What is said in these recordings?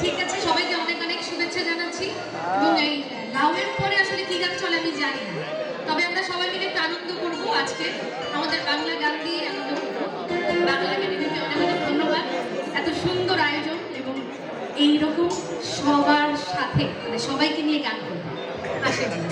ঠিক আছে সবাইকে অনেক অনেক শুভেচ্ছা জানাচ্ছি। হ্যাঁ। এবং এই লাউয়ের পরে আসলে কি গান চলে আমি জানি না। তবে আমরা সবাই মিলে একটু আনন্দ করব আজকে। আমাদের বাংলা গান দিয়ে আনন্দ করব বাংলা একাডেমিকে অনেক অনেক ধন্যবাদ। এত সুন্দর আয়োজন এবং এইরকম সবার সাথে মানে সবাইকে নিয়ে গান করব। আশীর্বাদ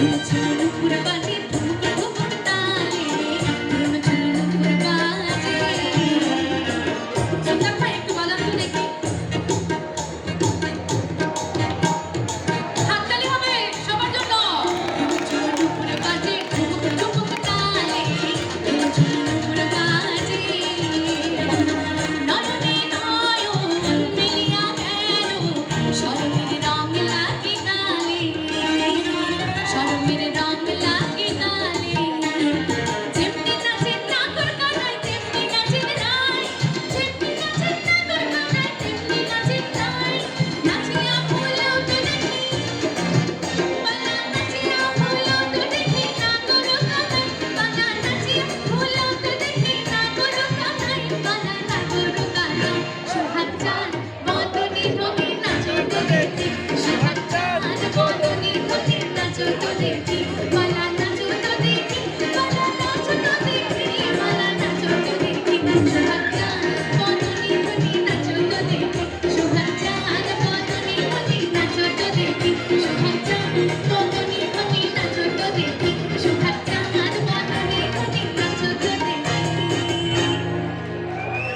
любить.